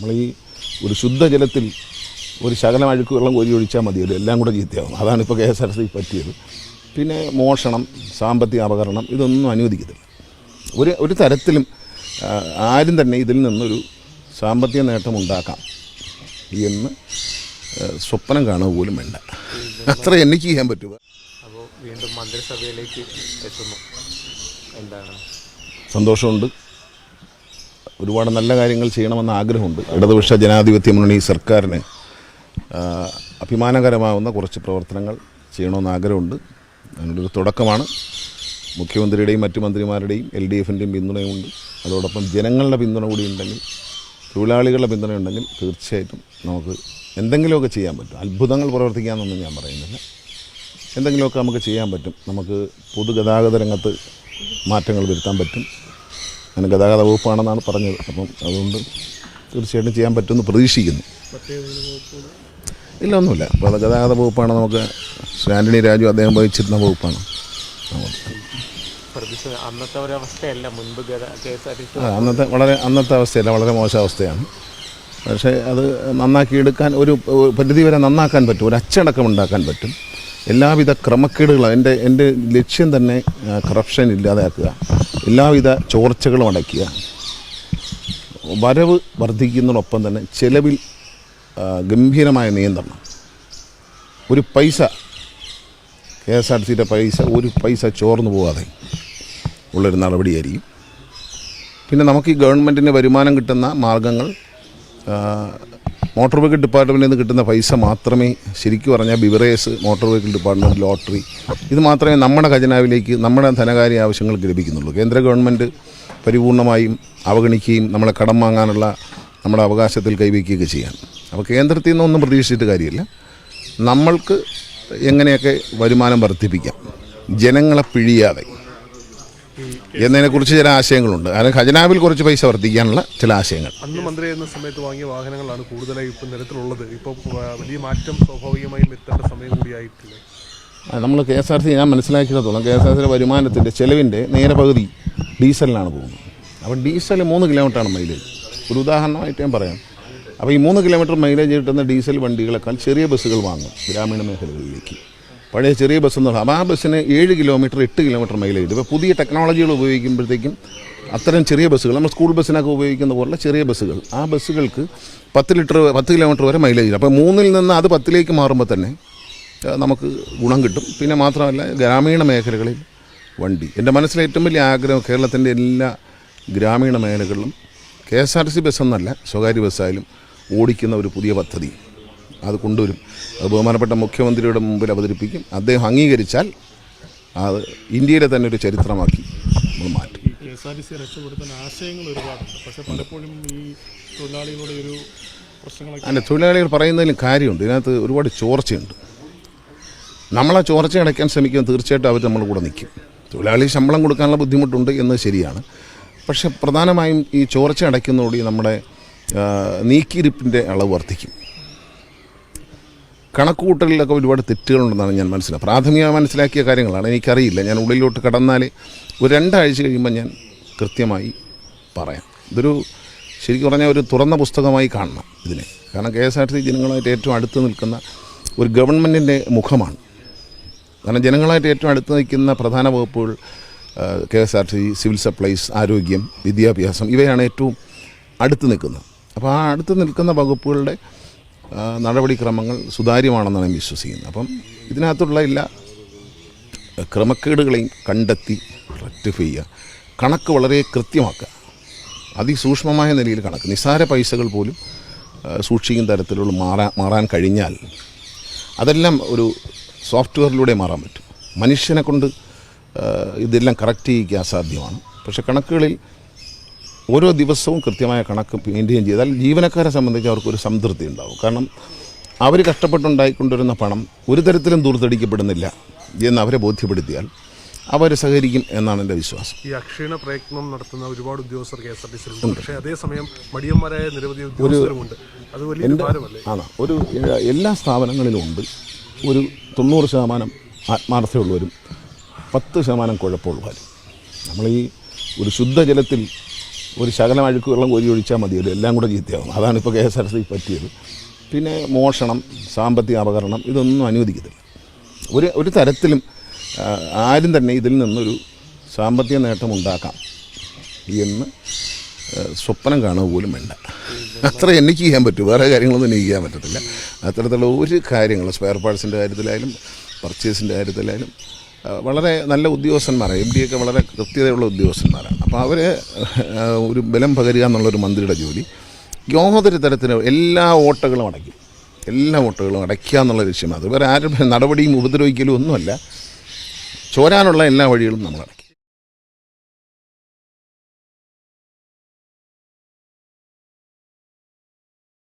നമ്മൾ ഈ ഒരു ശുദ്ധജലത്തിൽ ഒരു ശകലം അഴുക്ക് വെള്ളം കോരി ഒഴിച്ചാൽ മതിയല്ലോ എല്ലാം കൂടെ ചീത്തയാവും. അതാണ് ഇപ്പോൾ കെ എസ് ആർ സി പറ്റിയത്. പിന്നെ മോഷണം സാമ്പത്തിക അപകരണം ഇതൊന്നും അനുവദിക്കത്തില്ല. ഒരു ഒരു തരത്തിലും ആരും തന്നെ ഇതിൽ നിന്നൊരു സാമ്പത്തിക നേട്ടം ഉണ്ടാക്കാം എന്ന് സ്വപ്നം കാണുക പോലും വേണ്ട. അത്ര എനിക്ക് ചെയ്യാൻ പറ്റുക. അപ്പോൾ വീണ്ടും മന്ത്രിസഭയിലേക്ക് എത്തുന്നു. എന്താണ്? സന്തോഷമുണ്ട്. ഒരുപാട് നല്ല കാര്യങ്ങൾ ചെയ്യണമെന്ന ആഗ്രഹമുണ്ട്. ഇടതുപക്ഷ ജനാധിപത്യ മുന്നണി സർക്കാരിന് അഭിമാനകരമാവുന്ന കുറച്ച് പ്രവർത്തനങ്ങൾ ചെയ്യണമെന്ന് ആഗ്രഹമുണ്ട്. അതിനൊരു തുടക്കമാണ്. മുഖ്യമന്ത്രിയുടെയും മറ്റു മന്ത്രിമാരുടെയും എൽ ഡി എഫിന്റെയും പിന്തുണയുമുണ്ട്. അതോടൊപ്പം ജനങ്ങളുടെ പിന്തുണ കൂടി ഉണ്ടെങ്കിൽ തൊഴിലാളികളുടെ പിന്തുണ ഉണ്ടെങ്കിൽ തീർച്ചയായിട്ടും നമുക്ക് എന്തെങ്കിലുമൊക്കെ ചെയ്യാൻ പറ്റും. അത്ഭുതങ്ങൾ പ്രവർത്തിക്കാമെന്നൊന്നും ഞാൻ പറയുന്നില്ല. എന്തെങ്കിലുമൊക്കെ നമുക്ക് ചെയ്യാൻ പറ്റും. നമുക്ക് പൊതുഗതാഗത രംഗത്ത് മാറ്റങ്ങൾ വരുത്താൻ പറ്റും. അങ്ങനെ ഗതാഗത വകുപ്പാണെന്നാണ് പറഞ്ഞത്. അപ്പം അതുകൊണ്ട് തീർച്ചയായിട്ടും ചെയ്യാൻ പറ്റുമെന്ന് പ്രതീക്ഷിക്കുന്നു. ഇല്ല ഒന്നുമില്ല. അപ്പോൾ ഗതാഗത വകുപ്പാണ് നമുക്ക് ശ്രീ ആന്റണി രാജു അദ്ദേഹം വഹിച്ചിരുന്ന വകുപ്പാണ്. അന്നത്തെ മുൻപ് അന്നത്തെ വളരെ അന്നത്തെ അവസ്ഥയല്ല വളരെ മോശം അവസ്ഥയാണ് പക്ഷേ അത് നന്നാക്കിയെടുക്കാൻ ഒരു ഒരു പരിധി വരെ നന്നാക്കാൻ പറ്റും ഒരു അച്ചടക്കം ഉണ്ടാക്കാൻ പറ്റും. എല്ലാവിധ ക്രമക്കേടുകളും എന്റെ എന്റെ ലക്ഷ്യം തന്നെ കറപ്ഷൻ ഇല്ലാതാക്കുക എല്ലാവിധ ചോർച്ചകളും അടയ്ക്കുക വരവ് വർദ്ധിക്കുന്നതിനൊപ്പം തന്നെ ചെലവിൽ ഗംഭീരമായ നിയന്ത്രണം. ഒരു പൈസ കെ എസ് ആർ സിയുടെ പൈസ ഒരു പൈസ ചോർന്നു പോകാതെ ഉള്ളൊരു നടപടിയായിരിക്കും. പിന്നെ നമുക്ക് ഈ ഗവൺമെന്റിന് വരുമാനം കിട്ടുന്ന മാർഗങ്ങൾ മോട്ടോർ വെഹിക്കിൾ ഡിപ്പാർട്ട്മെന്റിൽ നിന്ന് കിട്ടുന്ന പൈസ മാത്രമേ ശരിക്കും പറഞ്ഞാൽ beverages motor vehicle department lottery. ഇത് മാത്രമേ നമ്മുടെ ഖജനാവിലേക്ക് നമ്മുടെ ധനകാര്യ ആവശ്യങ്ങൾക്ക് ലഭിക്കുന്നുള്ളൂ. കേന്ദ്ര ഗവൺമെന്റ് പരിപൂർണമായും അവഗണിക്കുകയും നമ്മളെ കടം വാങ്ങാനുള്ള നമ്മുടെ അവകാശത്തിൽ കൈവയ്ക്കുകയൊക്കെ ചെയ്യാൻ. അപ്പോൾ കേന്ദ്രത്തിൽ നിന്നൊന്നും പ്രതീക്ഷിച്ചിട്ട് കാര്യമില്ല. നമ്മൾക്ക് എങ്ങനെയൊക്കെ വരുമാനം വർദ്ധിപ്പിക്കാം? ജനങ്ങളെ പിഴിയാതെ. എന്നതിനെക്കുറിച്ച് ചില ആശയങ്ങളുണ്ട്. കാരണം ഖജനാവിൽ കുറച്ച് പൈസ വർദ്ധിക്കാനുള്ള ചില ആശയങ്ങൾ. അന്ന് മന്ത്രി എന്ന സമയത്ത് വാങ്ങിയ വാഹനങ്ങളാണ് കൂടുതലായി ഇപ്പം നിരത്തിലുള്ളത് ഇപ്പോൾ വലിയ മാറ്റം സ്വാഭാവികമായും എത്തേണ്ട സമയം കൂടിയായിട്ടില്ല? നമ്മൾ കെ എസ് ആർ സി ഞാൻ മനസ്സിലാക്കിയിടത്തോളം കെ എസ് ആർ സിയുടെ വരുമാനത്തിന്റെ ചെലവിന്റെ നേരെ പകുതി ഡീസലിനാണ് പോകുന്നത്. അപ്പം ഡീസൽ മൂന്ന് കിലോമീറ്ററാണ് മൈലേജ്. ഒരു ഉദാഹരണമായിട്ട് ഞാൻ പറയാം. അപ്പോൾ ഈ മൂന്ന് കിലോമീറ്റർ മൈലേജ് കിട്ടുന്ന ഡീസൽ വണ്ടികളെക്കാൾ ചെറിയ ബസ്സുകൾ വാങ്ങും ഗ്രാമീണ മേഖലകളിലേക്ക്. പഴയ ചെറിയ ബസ് എന്ന് അപ്പോൾ ആ ബസ്സിന് ഏഴ് കിലോമീറ്റർ എട്ട് കിലോമീറ്റർ മൈലേജ് ഇപ്പോൾ പുതിയ ടെക്നോളജികൾ ഉപയോഗിക്കുമ്പോഴത്തേക്കും അത്തരം ചെറിയ ബസ്സുകൾ നമ്മൾ സ്കൂൾ ബസ്സിനൊക്കെ ഉപയോഗിക്കുന്ന പോലുള്ള ചെറിയ ബസ്സുകൾ ആ ബസ്സുകൾക്ക് പത്ത് ലിറ്റർ പത്ത് കിലോമീറ്റർ വരെ മൈലേജ് അപ്പോൾ മൂന്നിൽ നിന്ന് അത് പത്തിലേക്ക് മാറുമ്പോൾ തന്നെ നമുക്ക് ഗുണം കിട്ടും. പിന്നെ മാത്രമല്ല ഗ്രാമീണ മേഖലകളിൽ വണ്ടി. എന്റെ മനസ്സിലെ ഏറ്റവും വലിയ ആഗ്രഹം കേരളത്തിന്റെ എല്ലാ ഗ്രാമീണ മേഖലകളിലും K S R C bus എന്നല്ല സ്വകാര്യ ബസ്സായാലും ഓടിക്കുന്ന ഒരു പുതിയ പദ്ധതി. അത് കൊണ്ടുവരും. അത് ബഹുമാനപ്പെട്ട മുഖ്യമന്ത്രിയുടെ മുമ്പിൽ അവതരിപ്പിക്കും. അദ്ദേഹം അംഗീകരിച്ചാൽ അത് ഇന്ത്യയിലെ തന്നെ ഒരു ചരിത്രമാക്കി നമ്മൾ മാറ്റും. ഈ K S R T C രക്ഷപ്പെടുത്താൻ ആശയങ്ങൾ ഒരുപാടുണ്ട്. പക്ഷെ പലപ്പോഴും ഈ തൊഴിലാളികളുടെ ഒരു പ്രശ്നങ്ങളൊക്കെ അല്ല തൊഴിലാളികൾ പറയുന്നതിലും കാര്യമുണ്ട്. ഇതിനകത്ത് ഒരുപാട് ചോർച്ചയുണ്ട്. നമ്മളാ ചോർച്ച അടയ്ക്കാൻ ശ്രമിക്കുമ്പോൾ തീർച്ചയായിട്ടും അവർ നമ്മുടെ കൂടെ നിൽക്കും. തൊഴിലാളി ശമ്പളം കൊടുക്കാനുള്ള ബുദ്ധിമുട്ടുണ്ട് എന്നത് ശരിയാണ്. പക്ഷെ പ്രധാനമായും ഈ ചോർച്ച അടയ്ക്കുന്നതോടെ നമ്മുടെ നീക്കിയിരിപ്പിന്റെ അളവ് വർദ്ധിക്കും. കണക്കുകൂട്ടലിലൊക്കെ ഒരുപാട് തെറ്റുകളുണ്ടെന്നാണ് ഞാൻ മനസ്സിലാക്കുക പ്രാഥമികമായി മനസ്സിലാക്കിയ കാര്യങ്ങളാണ്. എനിക്കറിയില്ല ഞാൻ ഉള്ളിലോട്ട് കടന്നാൽ ഒരു രണ്ടാഴ്ച കഴിയുമ്പോൾ ഞാൻ കൃത്യമായി പറയാം. ഇതൊരു ശരിക്കും പറഞ്ഞാൽ ഒരു തുറന്ന പുസ്തകമായി കാണണം ഇതിനെ. കാരണം കെ എസ് ആർ ടി ജനങ്ങളുമായിട്ട് ഏറ്റവും അടുത്ത് നിൽക്കുന്ന ഒരു ഗവൺമെന്റിന്റെ മുഖമാണ്. കാരണം ജനങ്ങളായിട്ട് ഏറ്റവും അടുത്ത് നിൽക്കുന്ന പ്രധാന വകുപ്പുകൾ K S R T civil supplies ആരോഗ്യം വിദ്യാഭ്യാസം ഇവയാണ് ഏറ്റവും അടുത്ത് നിൽക്കുന്നത്. അപ്പോൾ ആ അടുത്ത് നിൽക്കുന്ന വകുപ്പുകളുടെ നടപടിക്രമങ്ങൾ സുതാര്യമാണെന്നാണ് ഞാൻ വിശ്വസിക്കുന്നത്. അപ്പം ഇതിനകത്തുള്ള എല്ലാ ക്രമക്കേടുകളെയും കണ്ടെത്തി റെക്ടിഫൈ ചെയ്യുക. കണക്ക് വളരെ കൃത്യമാക്കുക. അതിസൂക്ഷ്മമായ നിലയിൽ കണക്ക്. നിസ്സാര പൈസകൾ പോലും സൂക്ഷിക്കുന്ന തരത്തിലുള്ള മാറാൻ മാറാൻ കഴിഞ്ഞാൽ അതെല്ലാം ഒരു സോഫ്റ്റ്വെയറിലൂടെ മാറാൻ പറ്റും. മനുഷ്യനെ കൊണ്ട് ഇതെല്ലാം കറക്റ്റ് ചെയ്യിക്കുക അസാധ്യമാണ്. പക്ഷേ കണക്കുകളിൽ ഓരോ ദിവസവും കൃത്യമായ കണക്ക് മെയിന്റെയിൻ ചെയ്താൽ ജീവനക്കാരെ സംബന്ധിച്ച് അവർക്കൊരു സംതൃപ്തി ഉണ്ടാവും. കാരണം അവർ കഷ്ടപ്പെട്ടുണ്ടായിക്കൊണ്ടിരുന്ന പണം ഒരു തരത്തിലും ദൂർത്തടിക്കപ്പെടുന്നില്ല എന്ന് അവരെ ബോധ്യപ്പെടുത്തിയാൽ അവർ സഹകരിക്കും എന്നാണ് എന്റെ വിശ്വാസം. ഈ അക്ഷീണ പ്രയത്നം നടത്തുന്ന ഒരുപാട് ഉദ്യോഗസ്ഥർ കെ എസ് ആർ ടി സിയിലുണ്ട് പക്ഷേ അതേസമയം മടിയന്മാരായ നിരവധി ഉദ്യോഗസ്ഥരുമുണ്ട് അത് വലിയ ഭാരമല്ലേ? ആണ്? ഒരു എല്ലാ സ്ഥാപനങ്ങളിലും ഉണ്ട്. ഒരു തൊണ്ണൂറ് ശതമാനം ആത്മാർത്ഥതയുള്ളവരും പത്ത് ശതമാനം കുഴപ്പമുള്ളവരും. നമ്മൾ ഈ ഒരു ശുദ്ധജലത്തിൽ ഒരു ശകലം അഴുക്ക് വെള്ളം കോരി ഒഴിച്ചാൽ മതിയല്ലോ എല്ലാം കൂടെ ചീത്തയാവും. അതാണ് ഇപ്പോൾ കെ എസ് ആർ സി പറ്റിയത്. പിന്നെ മോഷണം സാമ്പത്തിക അപകരണം ഇതൊന്നും അനുവദിക്കത്തില്ല. ഒരു ഒരു തരത്തിലും ആരും തന്നെ ഇതിൽ നിന്നൊരു സാമ്പത്തിക നേട്ടം ഉണ്ടാക്കാം എന്ന് സ്വപ്നം കാണുക പോലും വേണ്ട. അത്ര എനിക്ക് ചെയ്യാൻ പറ്റും. വേറെ കാര്യങ്ങളൊന്നും എനിക്ക് ചെയ്യാൻ പറ്റത്തില്ല. അത്തരത്തിലുള്ള ഒരു കാര്യങ്ങൾ സ്പെയർ പാർട്സിന്റെ കാര്യത്തിലായാലും പർച്ചേസിന്റെ കാര്യത്തിലായാലും വളരെ നല്ല ഉദ്യോഗസ്ഥന്മാരാണ് എം ഡി ഒക്കെ വളരെ കൃത്യതയുള്ള ഉദ്യോഗസ്ഥന്മാരാണ്. അപ്പോൾ അവർ ഒരു ബലം പകരുക എന്നുള്ളൊരു മന്ത്രിയുടെ ജോലി. യാതൊരു തരത്തിന് എല്ലാ ഓട്ടകളും അടയ്ക്കും. എല്ലാ ഓട്ടകളും അടയ്ക്കുക എന്നുള്ള ലക്ഷ്യമാണ്. അത് വേറെ ആരും നടപടിയും ഉപദ്രവിക്കലും ഒന്നുമല്ല. ചോരാനുള്ള എല്ലാ വഴികളും നമ്മൾ അടയ്ക്കും